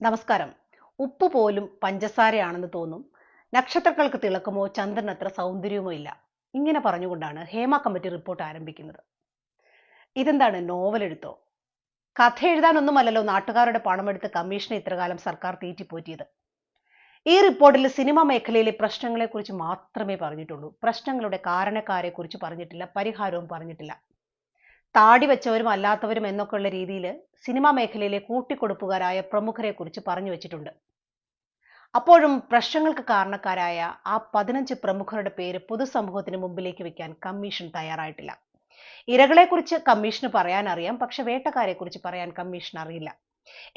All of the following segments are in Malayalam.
നമസ്കാരം. ഉപ്പ് പോലും പഞ്ചസാരയാണെന്ന് തോന്നും. നക്ഷത്രങ്ങൾക്ക് തിളക്കമോ ചന്ദ്രൻ അത്ര സൗന്ദര്യമോ ഇല്ല. ഇങ്ങനെ പറഞ്ഞുകൊണ്ടാണ് ഹേമ കമ്മിറ്റി റിപ്പോർട്ട് ആരംഭിക്കുന്നത്. ഇതെന്താണ് നോവൽ എഴുത്തോ? കഥ എഴുതാനൊന്നുമല്ലല്ലോ നാട്ടുകാരുടെ പണമെടുത്ത് കമ്മീഷനെ ഇത്രകാലം സർക്കാർ തീറ്റിപ്പോറ്റിയത്. ഈ റിപ്പോർട്ടിൽ സിനിമാ മേഖലയിലെ പ്രശ്നങ്ങളെക്കുറിച്ച് മാത്രമേ പറഞ്ഞിട്ടുള്ളൂ. പ്രശ്നങ്ങളുടെ കാരണക്കാരെക്കുറിച്ച് പറഞ്ഞിട്ടില്ല പരിഹാരവും പറഞ്ഞിട്ടില്ല. താടി വെച്ചവരും അല്ലാത്തവരും എന്നൊക്കെയുള്ള രീതിയിൽ സിനിമാ മേഖലയിലെ കൂട്ടിക്കൊടുപ്പുകാരായ പ്രമുഖരെ കുറിച്ച് പറഞ്ഞു വെച്ചിട്ടുണ്ട്. അപ്പോഴും പ്രശ്നങ്ങൾക്ക് കാരണക്കാരായ ആ പതിനഞ്ച് പ്രമുഖരുടെ പേര് പൊതുസമൂഹത്തിന് മുമ്പിലേക്ക് വെക്കാൻ കമ്മീഷൻ തയ്യാറായിട്ടില്ല. ഇരകളെക്കുറിച്ച് കമ്മീഷന് പറയാൻ അറിയാം പക്ഷെ വേട്ടക്കാരെക്കുറിച്ച് പറയാൻ കമ്മീഷൻ അറിയില്ല.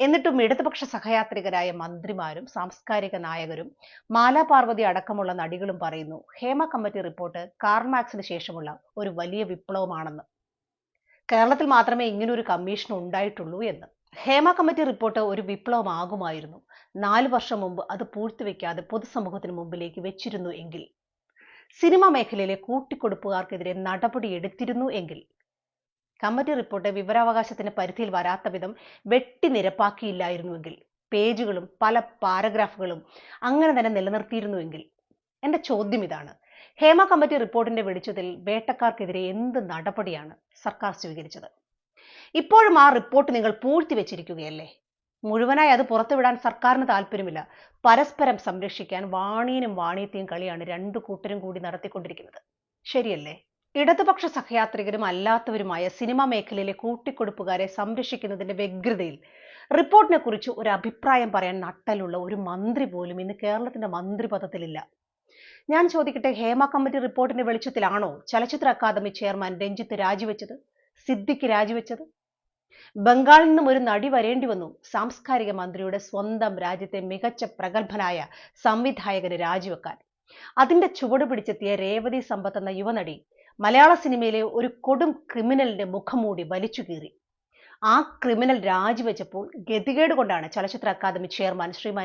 എന്നിട്ടും ഇടതുപക്ഷ സഹയാത്രികരായ മന്ത്രിമാരും സാംസ്കാരിക നായകരും മാലാപാർവതി അടക്കമുള്ള നടികളും പറയുന്നു ഹേമ കമ്മിറ്റി റിപ്പോർട്ട് കാർമാക്സിന് ശേഷമുള്ള ഒരു വലിയ വിപ്ലവമാണെന്ന്. കേരളത്തിൽ മാത്രമേ ഇങ്ങനൊരു കമ്മീഷൻ ഉണ്ടായിട്ടുള്ളൂ എന്ന്. ഹേമ കമ്മിറ്റി റിപ്പോർട്ട് ഒരു വിപ്ലവമാകുമായിരുന്നു. നാല് വർഷം മുമ്പ് അത് പൂഴ്ത്തിവെക്കാതെ പൊതുസമൂഹത്തിന് മുമ്പിലേക്ക് വെച്ചിരുന്നു എങ്കിൽ. സിനിമാ മേഖലയിലെ കൂട്ടിക്കൊടുപ്പുകാർക്കെതിരെ നടപടി എടുത്തിരുന്നു എങ്കിൽ. കമ്മിറ്റി റിപ്പോർട്ട് വിവരാവകാശത്തിന്റെ പരിധിയിൽ വരാത്ത വിധം വെട്ടി നിരപ്പാക്കിയില്ലായിരുന്നുവെങ്കിൽ പേജുകളും പല പാരഗ്രാഫുകളും അങ്ങനെ തന്നെ നിലനിർത്തിയിരുന്നുവെങ്കിൽ എന്റെ ചോദ്യം ഇതാണ്. ഹേമ കമ്മിറ്റി റിപ്പോർട്ടിന്റെ വെളിച്ചത്തിൽ വേട്ടക്കാർക്കെതിരെ എന്ത് നടപടിയാണ് സർക്കാർ സ്വീകരിച്ചത്? ഇപ്പോഴും ആ റിപ്പോർട്ട് നിങ്ങൾ പൂഴ്ത്തി വെച്ചിരിക്കുകയല്ലേ? മുഴുവനായി അത് പുറത്തുവിടാൻ സർക്കാരിന് താല്പര്യമില്ല. പരസ്പരം സംരക്ഷിക്കാൻ വാണിയനും വാണിയത്തെയും കളിയാണ് രണ്ടു കൂട്ടരും കൂടി നടത്തിക്കൊണ്ടിരിക്കുന്നത്. ശരിയല്ലേ? ഇടതുപക്ഷ സഹയാത്രികരും അല്ലാത്തവരുമായ സിനിമാ മേഖലയിലെ കൂട്ടിക്കൊടുപ്പുകാരെ സംരക്ഷിക്കുന്നതിന്റെ വ്യഗ്രതയിൽ റിപ്പോർട്ടിനെ കുറിച്ച് ഒരു അഭിപ്രായം പറയാൻ നട്ടലുള്ള ഒരു മന്ത്രി പോലും ഇന്ന് കേരളത്തിന്റെ മന്ത്രിപദത്തിലില്ല. ഞാൻ ചോദിക്കട്ടെ ഹേമ കമ്മിറ്റി റിപ്പോർട്ടിന്റെ വെളിച്ചത്തിലാണോ ചലച്ചിത്ര അക്കാദമി ചെയർമാൻ രഞ്ജിത്ത് രാജിവെച്ചത്? സിദ്ദിഖ് രാജിവെച്ചത്? ബംഗാളിൽ നിന്നും ഒരു നടി വരേണ്ടി വന്നു. സാംസ്കാരിക മന്ത്രിയുടെ സ്വന്തം രാജ്യത്തെ മികച്ച പ്രഗത്ഭനായ സംവിധായകന് രാജിവെക്കാൻ. അതിന്റെ ചുവട് പിടിച്ചെത്തിയ രേവതി സമ്പത്ത് എന്ന യുവനടി മലയാള സിനിമയിലെ ഒരു കൊടും ക്രിമിനലിന്റെ മുഖംമൂടി വലിച്ചു കീറി. ആ ക്രിമിനൽ രാജിവെച്ചപ്പോൾ ഗതികേട് കൊണ്ടാണ് ചലച്ചിത്ര അക്കാദമി ചെയർമാൻ ശ്രീമാൻ